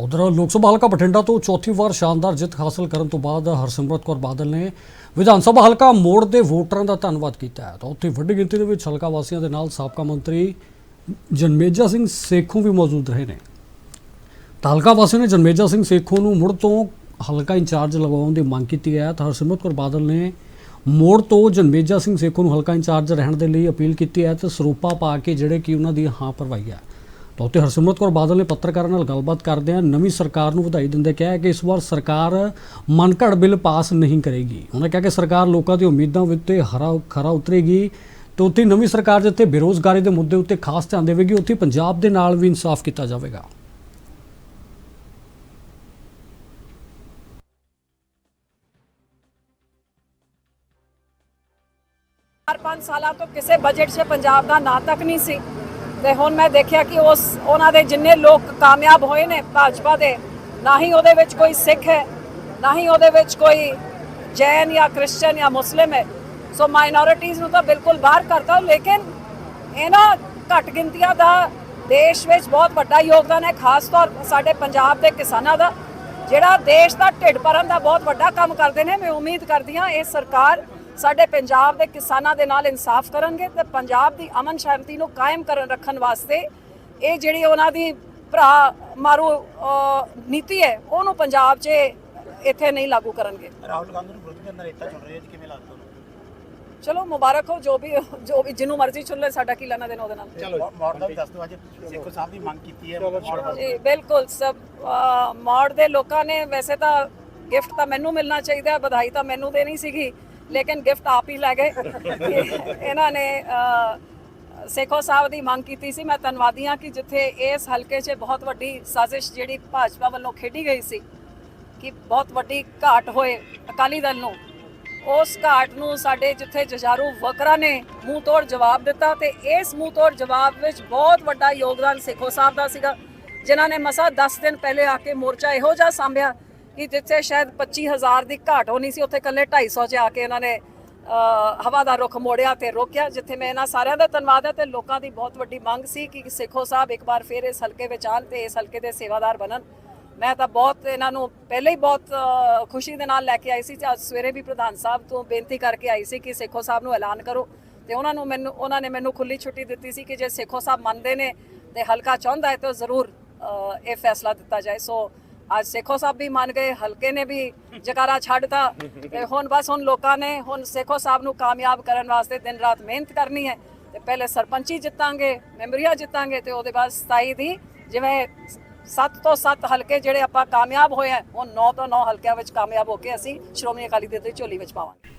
ਉਧਰ ਲੋਕ ਸਭਾ ਹਲਕਾ ਬਠਿੰਡਾ ਤੋਂ ਚੌਥੀ ਵਾਰ ਸ਼ਾਨਦਾਰ ਜਿੱਤ ਹਾਸਲ ਕਰਨ ਤੋਂ ਬਾਅਦ ਹਰਸਿਮਰਤ ਕੌਰ ਬਾਦਲ ਨੇ ਵਿਧਾਨ ਸਭਾ ਹਲਕਾ ਮੋੜ ਦੇ ਵੋਟਰਾਂ ਦਾ ਧੰਨਵਾਦ ਕੀਤਾ ਹੈ। ਤਾਂ ਉੱਥੇ ਵੱਡੀ ਗਿਣਤੀ ਦੇ ਵਿੱਚ ਹਲਕਾ ਵਾਸੀਆਂ ਦੇ ਨਾਲ ਸਾਬਕਾ ਮੰਤਰੀ ਜਨਮੇਜਾ ਸਿੰਘ ਸੇਖੋਂ ਵੀ ਮੌਜੂਦ ਰਹੇ ਨੇ। ਤਾਂ ਹਲਕਾ ਵਾਸੀਆਂ ਨੇ ਜਨਮੇਜਾ ਸਿੰਘ ਸੇਖੋਂ ਨੂੰ ਮੁੜ ਤੋਂ ਹਲਕਾ ਇੰਚਾਰਜ ਲਗਾਉਣ ਦੀ ਮੰਗ ਕੀਤੀ ਹੈ। ਤਾਂ ਹਰਸਿਮਰਤ ਕੌਰ ਬਾਦਲ ਨੇ ਮੋੜ ਤੋਂ ਜਨਮੇਜਾ ਸਿੰਘ ਸੇਖੋਂ ਨੂੰ ਹਲਕਾ ਇੰਚਾਰਜ ਰਹਿਣ ਦੇ ਲਈ ਅਪੀਲ ਕੀਤੀ ਹੈ ਤੇ ਸਰੂਪਾ ਪਾ ਕੇ ਜਿਹੜੇ ਕਿ ਉਹਨਾਂ ਦੀ ਹਾਂ ਭਰਵਾਈ ਹੈ। ਤਾਂ ਹਰਸਿਮਰਤ ਕੌਰ ਬਾਦਲ ਨੇ ਪੱਤਰਕਾਰਾਂ ਨਾਲ ਗੱਲਬਾਤ ਕਰਦਿਆਂ ਨਵੀਂ ਸਰਕਾਰ ਨੂੰ ਵਧਾਈ ਦਿੰਦੇ ਕਿਹਾ ਕਿ ਇਸ ਵਾਰ ਸਰਕਾਰ ਮਨਘੜ ਬਿੱਲ ਪਾਸ ਨਹੀਂ ਕਰੇਗੀ। ਉਹਨਾਂ ਕਿਹਾ ਕਿ ਸਰਕਾਰ ਲੋਕਾਂ ਦੀ ਉਮੀਦਾਂ ਉੱਤੇ ਹਰਾ ਖਰਾ ਉਤਰੇਗੀ ਤੇ ਉੱਥੇ ਨਵੀਂ ਸਰਕਾਰ ਜਿੱਥੇ ਬੇਰੋਜ਼ਗਾਰੀ ਦੇ ਮੁੱਦੇ ਉੱਤੇ ਖਾਸ ਧਿਆਨ ਦੇਵੇਗੀ, ਉੱਥੇ ਪੰਜਾਬ ਦੇ ਨਾਲ ਵੀ ਇਨਸਾਫ ਕੀਤਾ ਜਾਵੇਗਾ। ਚਾਰ ਪੰਜ ਸਾਲਾਂ ਤੋਂ ਕਿਸੇ ਬਜਟ 'ਚ ਪੰਜਾਬ ਦਾ ਨਾਂ ਤੱਕ ਨਹੀਂ ਸੀ। ਤੇ ਹੁਣ ਮੈਂ ਦੇਖਿਆ ਕਿ ਉਸ, ਉਹਨਾਂ ਦੇ ਜਿੰਨੇ ਲੋਕ ਕਾਮਯਾਬ ਹੋਏ ਨੇ ਭਾਜਪਾ ਦੇ, ਨਾ ਹੀ ਉਹਦੇ ਵਿੱਚ ਕੋਈ ਸਿੱਖ ਹੈ, ਨਾ ਹੀ ਉਹਦੇ ਵਿੱਚ ਕੋਈ ਜੈਨ ਜਾਂ ਕ੍ਰਿਸਚੀਅਨ ਜਾਂ ਮੁਸਲਿਮ ਹੈ। ਸੋ ਮਾਈਨੋਰਿਟੀਜ਼ ਨੂੰ ਤਾਂ ਬਿਲਕੁਲ ਬਾਹਰ ਕਰਤਾ ਲੇਕਿਨ ਇਹਨਾਂ ਘੱਟ ਗਿਣਤੀਆਂ ਦਾ ਦੇਸ਼ ਵਿੱਚ ਬਹੁਤ ਵੱਡਾ ਯੋਗਦਾਨ ਹੈ, ਖਾਸ ਤੌਰ ਸਾਡੇ ਪੰਜਾਬ ਦੇ ਕਿਸਾਨਾਂ ਦਾ, ਜਿਹੜਾ ਦੇਸ਼ ਦਾ ਢਿੱਡ ਭਰਨ ਦਾ ਬਹੁਤ ਵੱਡਾ ਕੰਮ ਕਰਦੇ ਨੇ। ਮੈਂ ਉਮੀਦ ਕਰਦੀ ਹਾਂ ਇਹ ਸਰਕਾਰ ਸਾਡੇ ਪੰਜਾਬ ਦੇ ਕਿਸਾਨਾਂ ਦੇ ਨਾਲ ਇਨਸਾਫ ਕਰਨਗੇ ਤੇ ਪੰਜਾਬ ਦੀ ਅਮਨ ਸ਼ਾਂਤੀ ਨੂੰ ਕਾਇਮ ਕਰਨ ਰੱਖਣ ਵਾਸਤੇ ਇਹ ਜਿਹੜੀ ਉਹਨਾਂ ਦੀ ਭਰਾ ਮਾਰੂ ਨੀਤੀ ਹੈ ਉਹਨੂੰ ਪੰਜਾਬ 'ਚ ਇੱਥੇ ਨਹੀਂ ਲਾਗੂ ਕਰਨਗੇ। ਰਾਹੁਲ ਗਾਂਧੀ ਨੂੰ ਵਿਰੋਧੀ ਅੰਦਰ ਨੇਤਾ ਚੁਣ ਰਹੇ ਜੀ ਕਿਵੇਂ ਲੱਗਦਾ ਚਲੋ ਮੁਬਾਰਕ ਹੋ ਜੋ ਵੀ ਜੋ ਵੀ ਜਿਹਨੂੰ ਮਰਜ਼ੀ ਚੁਣ ਲੈ ਸਾਡਾ ਕੀ ਲੈਣਾ ਦੇਣਾ ਉਹਦੇ ਨਾਲ। ਚਲੋ ਮੌੜ ਦਾ ਵੀ ਦੱਸ ਦਿਓ ਅੱਜ ਸੇਖੋ ਸਾਹਿਬ ਦੀ ਮੰਗ ਕੀਤੀ ਹੈ ਮੌੜ ਵਾਸਤੇ। ਜੀ ਬਿਲਕੁਲ ਸਭ ਮੌੜ ਦੇ ਲੋਕਾਂ ਨੇ ਵੈਸੇ ਤਾਂ ਗਿਫਟ ਤਾਂ ਮੈਨੂੰ ਮਿਲਣਾ ਚਾਹੀਦਾ ਵਧਾਈ ਤਾਂ ਮੈਨੂੰ ਦੇਣੀ ਸੀਗੀ ਲੇਕਿਨ ਗਿਫਟ ਆਪ ਹੀ ਲੈ ਗਏ। ਇਹਨਾਂ ਨੇ ਅਹ, ਸੇਖੋ ਸਾਹਿਬ ਦੀ ਮੰਗ ਕੀਤੀ ਸੀ। ਮੈਂ ਧੰਨਵਾਦੀ ਹਾਂ ਕਿ ਜਿੱਥੇ ਇਸ ਹਲਕੇ 'ਚ ਬਹੁਤ ਵੱਡੀ ਸਾਜ਼ਿਸ਼ ਜਿਹੜੀ ਭਾਜਪਾ ਵੱਲੋਂ ਖੇਡੀ ਗਈ ਸੀ ਕਿ ਬਹੁਤ ਵੱਡੀ ਘਾਟ ਹੋਏ ਅਕਾਲੀ ਦਲ ਨੂੰ। ਉਸ ਘਾਟ ਨੂੰ ਸਾਡੇ ਜਿੱਥੇ ਜਜਾਰੂ ਵਕਰਾਂ ਨੇ ਮੂੰਹ ਤੋੜ ਜਵਾਬ ਦਿੱਤਾ ਤੇ ਇਸ ਮੂੰਹ ਤੋੜ ਜਵਾਬ ਵਿੱਚ ਬਹੁਤ ਵੱਡਾ ਯੋਗਦਾਨ ਸੇਖੋ ਸਾਹਿਬ ਦਾ ਸੀਗਾ ਜਿਨ੍ਹਾਂ ਨੇ ਮਸਾ 10 ਦਿਨ ਪਹਿਲੇ ਆ ਕੇ ਮੋਰਚਾ ਇਹੋ ਜਿਹਾ ਸੰਭਿਆ। ਕਿ ਜਿੱਥੇ ਸ਼ਾਇਦ 25000 ਦੀ ਘਾਟ ਹੋਣੀ ਸੀ, ਉੱਥੇ ਕੱਲੇ 250 'ਚ ਆ ਕੇ ਇਹਨਾਂ ਨੇ ਹਵਾ ਦਾ ਰੁਖ ਮੋੜਿਆ ਤੇ ਰੋਕਿਆ, ਜਿੱਥੇ ਮੈਂ ਇਹਨਾਂ ਸਾਰਿਆਂ ਦਾ ਧੰਨਵਾਦ ਹੈ ਤੇ ਲੋਕਾਂ ਦੀ ਬਹੁਤ ਵੱਡੀ ਮੰਗ ਸੀ ਕਿ ਸੇਖੋ ਸਾਹਿਬ ਇੱਕ ਵਾਰ ਫਿਰ ਇਸ ਹਲਕੇ ਵਿੱਚ ਆਉਣ ਤੇ ਇਸ ਹਲਕੇ ਦੇ ਸੇਵਾਦਾਰ ਬਣਨ। ਮੈਂ ਤਾਂ ਬਹੁਤ ਇਹਨਾਂ ਨੂੰ ਪਹਿਲੇ ਹੀ ਬਹੁਤ ਖੁਸ਼ੀ ਦੇ ਨਾਲ ਲੈ ਕੇ ਆਈ ਸੀ ਤੇ ਅੱਜ ਸਵੇਰੇ ਵੀ ਪ੍ਰਧਾਨ ਸਾਹਿਬ ਤੋਂ ਬੇਨਤੀ ਕਰਕੇ ਆਈ ਸੀ ਕਿ ਸੇਖੋ ਸਾਹਿਬ ਨੂੰ ਐਲਾਨ ਕਰੋ ਤੇ ਉਹਨਾਂ ਨੂੰ ਮੈਨੂੰ, ਉਹਨਾਂ ਨੇ ਮੈਨੂੰ ਖੁੱਲੀ ਛੁੱਟੀ ਦਿੱਤੀ ਸੀ ਕਿ ਜੇ ਸੇਖੋ ਸਾਹਿਬ ਮੰਨਦੇ ਨੇ ਤੇ ਹਲਕਾ ਚਾਹੁੰਦਾ ਹੈ ਤਾਂ ਜ਼ਰੂਰ ਇਹ ਫੈਸਲਾ ਦਿੱਤਾ ਜਾਏ। ਸੋ ਅੱਜ ਸੇਖੋ ਸਾਹਿਬ ਵੀ ਮੰਨ ਗਏ ਹਲਕੇ ਨੇ ਵੀ ਜਕਾਰਾ ਛੱਡਤਾ ਤੇ ਹੁਣ ਬਸ ਹੁਣ ਲੋਕਾਂ ਨੇ ਹੁਣ ਸੇਖੋ ਸਾਹਿਬ ਨੂੰ ਕਾਮਯਾਬ ਕਰਨ ਵਾਸਤੇ ਦਿਨ ਰਾਤ ਮਿਹਨਤ ਕਰਨੀ ਹੈ ਤੇ ਪਹਿਲੇ ਸਰਪੰਚੀ ਜਿੱਤਾਂਗੇ ਮੈਂਬਰੀਆ ਜਿੱਤਾਂਗੇ ਤੇ ਉਹਦੇ ਬਾਅਦ 27 ਦੀ ਜਿਵੇਂ 7 ਤੋਂ 7 ਹਲਕੇ ਜਿਹੜੇ ਆਪਾਂ ਕਾਮਯਾਬ ਹੋਏ ਆ ਉਹ 9 ਤੋਂ 9 ਹਲਕਿਆਂ ਵਿੱਚ ਕਾਮਯਾਬ ਹੋ ਕੇ ਅਸੀਂ ਸ਼੍ਰੋਮਣੀ ਅਕਾਲੀ ਦਲ ਦੀ ਝੋਲੀ ਵਿੱਚ ਪਾਵਾਂਗੇ